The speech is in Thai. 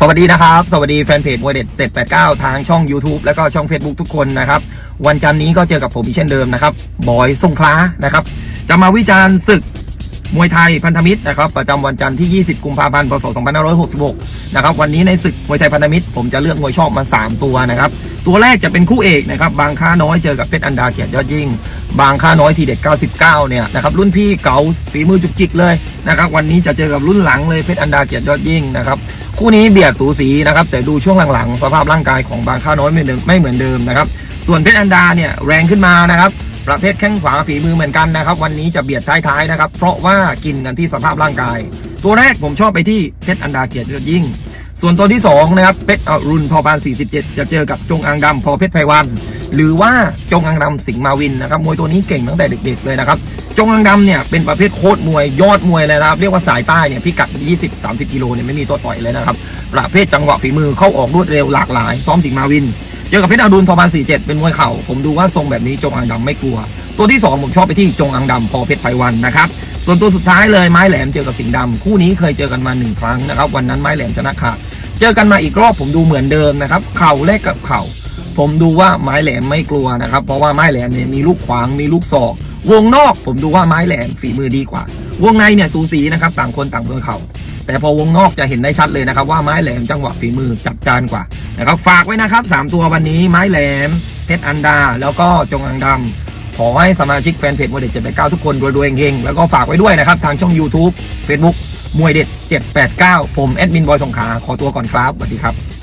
สวัสดีนะครับ สวัสดีแฟนเพจมวยเด็ด 789 ทางช่อง YouTube แล้วก็ช่อง Facebook ทุกคนนะครับ วันจันนี้ก็เจอกับผมอีกเช่นเดิมนะครับ บอยสงคลานะครับ จะมาวิจารณ์ศึก มวยไทยพันธมิตรนะครับประจำวันจันทร์ที่ 20 กุมภาพันธ์ พศ 2566 นะครับวันนี้ในศึกมวยไทยพันธมิตร ผมจะเลือกมวยชอบมา 3 ตัวนะครับ ตัวแรกจะเป็นคู่เอกนะครับบางค่าน้อยเจอกับเพชรอันดาเกียรติยอดยิ่ง บางค่าน้อยทีเด็ด 99 เนี่ยนะครับรุ่นพี่เก๋าฝีมือจุกจิกเลยนะครับวันนี้จะเจอกับรุ่นหลังเลยเพชรอันดาเกียรติยอดยิ่งนะครับคู่นี้เบียดสูสีนะครับแต่ดูช่วงหลังๆ สภาพร่างกายของบางค่าน้อยไม่เหมือนไม่เหมือนเดิมนะครับส่วนเพชรอันดาเนี่ยแรงขึ้นมานะครับ ประเภทแข้งขวาฝีมือเหมือนกันนะครับ วันนี้จะเบียดท้ายๆนะครับ เพราะว่ากินกันที่สภาพร่างกาย ตัวแรกผมชอบไปที่เพชรอันดาเกียรติยิ่ง ส่วนตัวที่2นะครับเพชรอรุณพอปาน 47 จะเจอกับจงอางดำพอเพชรไพวันหรือว่าจงอางดำสิงห์มาวินนะครับมวยตัวนี้เก่งตั้งแต่เด็กๆเลยนะครับจงอางดำเนี่ยเป็นประเภทโคตรมวยยอดมวยเลยนะครับ เรียกว่าสายใต้เนี่ยพิกัด 20-30 กิโลเนี่ยไม่มีตัวต่อยเลยนะครับประเภทจังหวะฝีมือเข้าออกรวดเร็วหลากหลาย ซ้อมสิงห์มาวิน เจอกับเพชรอดุลทอปาน47เเป็นมวยเข่าผมดูว่าทรงแบบนี้จงอางดำไม่กลัว ตัวที่ 2 ผมชอบไปที่จงอางดำพอเพชรไพวันนะครับส่วนตัวสุดท้ายเลยไม้แหลมเจอกับสิงห์ดำคู่นี้เคยเจอกันมาหนึ่งครั้งนะครับวันนั้นไม้แหลมชนะขาดเจอกันมาอีกรอบผมดูเหมือนเดิมนะครับเข่าแลกกับเข่าผมดูว่าไม้แหลมไม่กลัวนะครับ เพราะว่าไม้แหลมเนี่ยมีลูกขวางมีลูกศอก วงนอกผมดูว่าไม้แหลมฝีมือดีกว่า วงในเนี่ยสูสีนะครับ ต่างคนต่างเพื่อเข่า แต่พอวงนอกจะเห็นได้ชัดเลยนะครับว่าไม้แหลมจังหวะฝีมือจับจานกว่านะครับฝากไว้นะครับสามตัววันนี้ไม้แหลมเพชรอันดา แล้วก็จงอังดำขอให้สมาชิกแฟนเพจมวยเด็ด789 ทุกคนรวยๆเฮงๆแล้วก็ฝากไว้ด้วยนะครับ ทางช่อง YouTube Facebook มวยเด็ด 789 ผมแอดมินบอยสงขาขอตัวก่อนครับสวัสดีครับ